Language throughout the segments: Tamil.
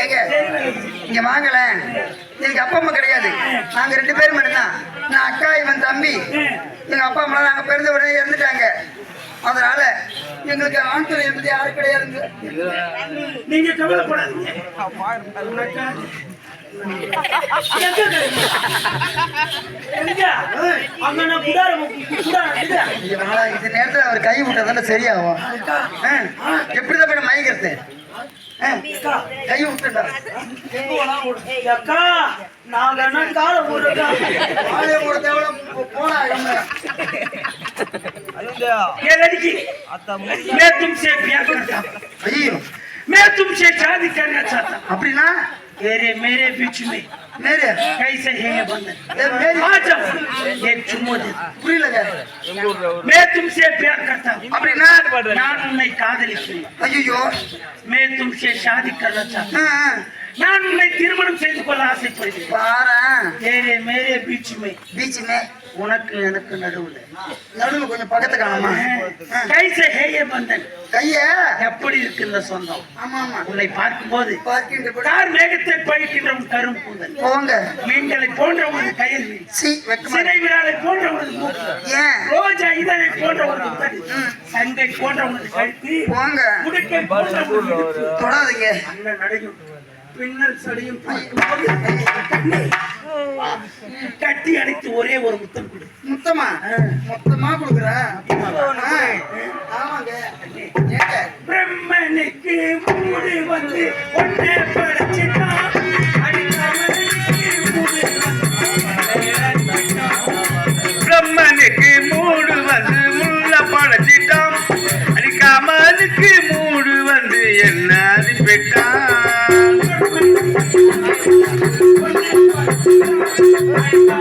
ஏங்க இங்க வாங்கல. எனக்கு அப்பா அம்மா கிடையாது. நாங்க ரெண்டு பேரும் மட்டும்தான். நான் அக்கா இவன் தம்பி. எங்க அப்பா அம்மா நாங்க பிறந்த உடனே இறந்துட்டாங்க. அதனால எங்களுக்கு ஆண் துறை என்பது யாரும் கிடையாது நீங்க கவலைப்படாதீங்க. உனக்கா? எங்க கிடையாது? எங்க? அங்க நான் குடார குடார இருக்குதா? இதனால இந்த நேரத்துல அவர் கை விட்டா தானே சரியாகும் ஆ, எப்படிதான் மேடம் மயக்கிறது ஆ, அக்கா, கை விட்டுட்டா எங்க வேணா விடு. அக்கா நாங்க என்ன கால போடுறதா ஆளே கூட தேவை போனா இவங்க. ये लड़की मैं तुमसे ब्याह करता हूँ ஐயோ मैं तुमसे शादी करना चाहता हूँ அப்படின்னா तेरे मेरे बीच में मेरे कैसे है ये बंदे मेरी आ आज ये चुम्बो दे पूरी लगा मैं तुमसे प्यार करता हूँ। अपने नाम नाम नहीं कादली अयो मैं तुमसे शादी करना चाहता हूँ। हाँ, हाँ। நான் உன்னை திருமணம் செய்து கொள்ள ஆசைப்படுகிறேன். பாரேன் ஏரே பீச்சுமே. பீச்சுமே. உனக்கு எனக்கு நடுவுல. நடுவுல கொஞ்சம் பக்கத்து கைச ஹேய பந்தன் கைய? எப்படி இருக்கு இந்த சொந்தம் ஆமா ஆமா. உன்னை பார்க்கும்போது போது யார் மேகத்தை பழிக்கின்ற கரும் கூந்தல். மீன்களை போன்ற உனது கையில் சிறை விழாவை போன்ற உனது ரோஜா இதழை போன்ற உனது சங்கை போன்ற உனது கழுத்து. தொடாதீங்க. அந்த பின்னல் சடையும் கட்டி அணைத்து ஒரே ஒரு முத்தம் கொடு. மொத்தமா? மொத்தமா கொடுக்குற? ஆமாங்க. பிரம்மனுக்கு மூடு வந்து ஒன்னே படைச்சிட்டான் பிரம்மனுக்கு மூடு வந்து முள்ள படைச்சிட்டான். அடிக்காமலுக்கு மூடு வந்து என்ன அனுப்பிட்டான்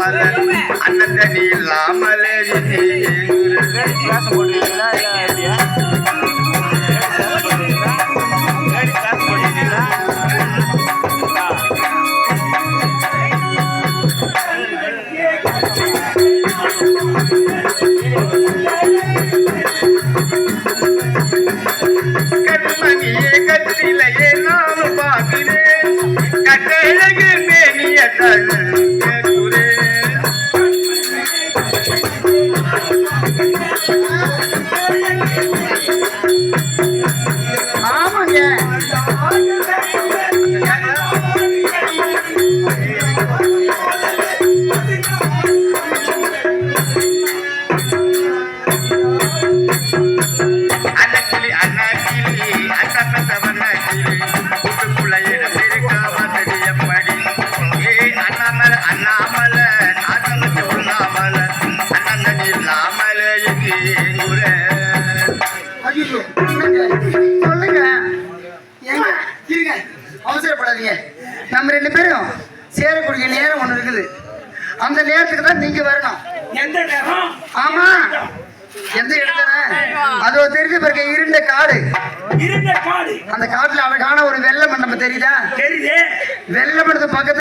உண்ணாமல அண்ணன் தனி இல்லாமலே கண்மணியே கத்திலையே நானும் பார்க்கிறேன் கட்டழகு மேனிய தழுகுறேன் நம்ம ரெண்டு பேரும் சேரக்கூடிய நேரம் ஒண்ணு இருக்குது. அந்த நேரத்துக்கு தான் நீங்க வரணும். எந்த நேரம்? ஆமா. எந்த இடத்துல? அதோ தெரிஞ்ச பிறகு இருண்ட காடு. இருந்த காடு. அந்த காட்டுல அழகான ஒரு வெள்ளை மண்டபம் தெரியுதா? தெரியுதே. வெள்ளை மண்டபம் பக்கத்துல